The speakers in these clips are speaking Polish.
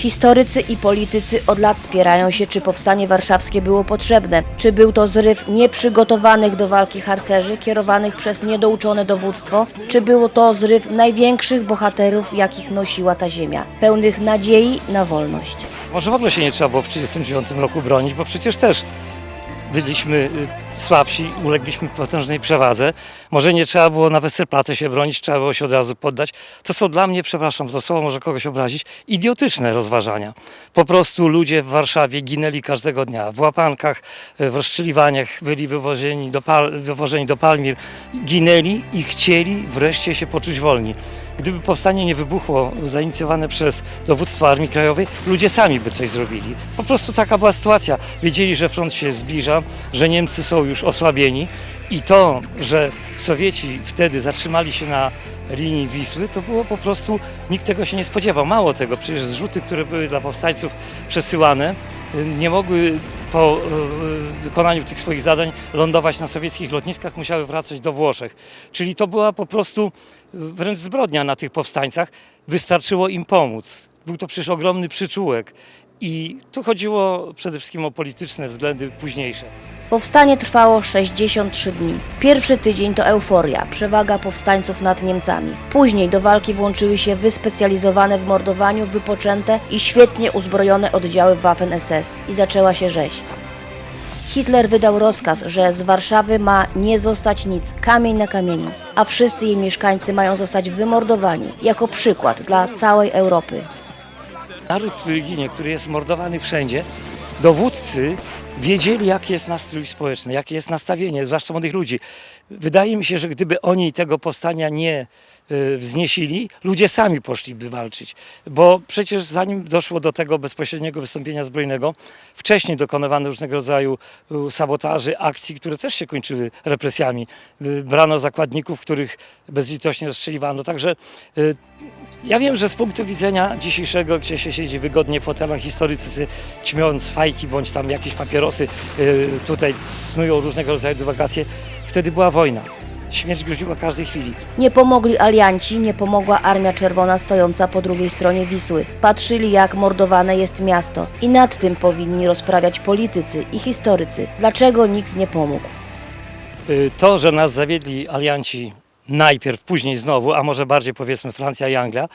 Historycy i politycy od lat spierają się, czy powstanie warszawskie było potrzebne, czy był to zryw nieprzygotowanych do walki harcerzy, kierowanych przez niedouczone dowództwo, czy było to zryw największych bohaterów, jakich nosiła ta ziemia, pełnych nadziei na wolność. Może w ogóle się nie trzeba było w 1939 roku bronić, bo przecież też byliśmy y, słabsi, ulegliśmy potężnej przewadze. Może nie trzeba było na Westerplatte się bronić, trzeba było się od razu poddać. To są dla mnie, przepraszam, to słowo może kogoś obrazić, idiotyczne rozważania. Po prostu ludzie w Warszawie ginęli każdego dnia. W łapankach, y, w rozstrzeliwaniach byli wywożeni do, Pal- wywożeni do Palmir, ginęli i chcieli wreszcie się poczuć wolni. Gdyby powstanie nie wybuchło, zainicjowane przez dowództwo Armii Krajowej, ludzie sami by coś zrobili. Po prostu taka była sytuacja. Wiedzieli, że front się zbliża, że Niemcy są już osłabieni i to, że Sowieci wtedy zatrzymali się na linii Wisły, to było po prostu, nikt tego się nie spodziewał. Mało tego, przecież zrzuty, które były dla powstańców przesyłane, nie mogły po y, wykonaniu tych swoich zadań lądować na sowieckich lotniskach, musiały wracać do Włoszech. Czyli to była po prostu wręcz zbrodnia na tych powstańcach. Wystarczyło im pomóc. Był to przecież ogromny przyczółek. I tu chodziło przede wszystkim o polityczne względy późniejsze. Powstanie trwało 63 dni. Pierwszy tydzień to euforia, przewaga powstańców nad Niemcami. Później do walki włączyły się wyspecjalizowane w mordowaniu, wypoczęte i świetnie uzbrojone oddziały Waffen-SS i zaczęła się rzeź. Hitler wydał rozkaz, że z Warszawy ma nie zostać nic, kamień na kamieniu, a wszyscy jej mieszkańcy mają zostać wymordowani, jako przykład dla całej Europy. Naród, który ginie, który jest mordowany wszędzie, dowódcy wiedzieli, jaki jest nastrój społeczny, jakie jest nastawienie, zwłaszcza młodych ludzi. Wydaje mi się, że gdyby oni tego powstania nie y, wzniesili, ludzie sami poszliby walczyć. Bo przecież zanim doszło do tego bezpośredniego wystąpienia zbrojnego, wcześniej dokonywano różnego rodzaju y, sabotaży, akcji, które też się kończyły represjami. Y, Brano zakładników, których bezlitośnie rozstrzeliwano. Także ja wiem, że z punktu widzenia dzisiejszego, gdzie się siedzi wygodnie w fotelach, historycy ćmiąc fajki bądź tam jakieś papierosy tutaj snują różnego rodzaju dywagacje, wtedy była wojna. Śmierć groziła każdej chwili. Nie pomogli alianci, nie pomogła Armia Czerwona stojąca po drugiej stronie Wisły. Patrzyli, jak mordowane jest miasto i nad tym powinni rozprawiać politycy i historycy. Dlaczego nikt nie pomógł? Y, To, że nas zawiedli alianci najpierw, później znowu, a może bardziej powiedzmy Francja i Anglia,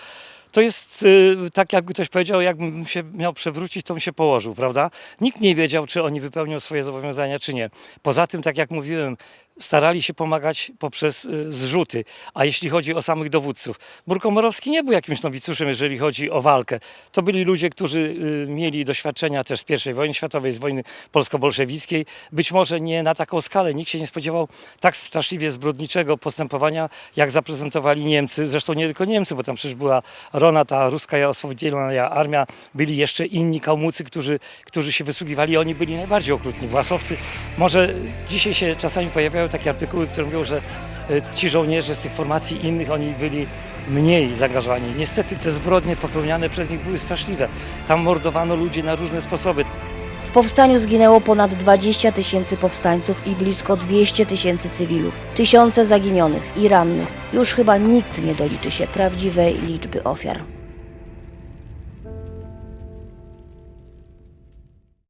to jest y, tak, jakby ktoś powiedział, jakbym się miał przewrócić, to bym się położył, prawda? Nikt nie wiedział, czy oni wypełnią swoje zobowiązania, czy nie. Poza tym, tak jak mówiłem, starali się pomagać poprzez y, zrzuty. A jeśli chodzi o samych dowódców, Burkomorowski nie był jakimś nowicjuszem, jeżeli chodzi o walkę. To byli ludzie, którzy y, mieli doświadczenia też z I wojny światowej, z wojny polsko-bolszewickiej. Być może nie na taką skalę. Nikt się nie spodziewał tak straszliwie zbrodniczego postępowania, jak zaprezentowali Niemcy. Zresztą nie tylko Niemcy, bo tam przecież była Rona, ta ruska oswobodzielna armia. Byli jeszcze inni kałmucy, którzy, którzy się wysługiwali. Oni byli najbardziej okrutni. Własowcy. Może dzisiaj się czasami pojawiają takie artykuły, które mówią, że e, ci żołnierze z tych formacji innych, oni byli mniej zaangażowani. Niestety te zbrodnie popełniane przez nich były straszliwe. Tam mordowano ludzi na różne sposoby. W powstaniu zginęło ponad 20 tysięcy powstańców i blisko 200 tysięcy cywilów. Tysiące zaginionych i rannych. Już chyba nikt nie doliczy się prawdziwej liczby ofiar.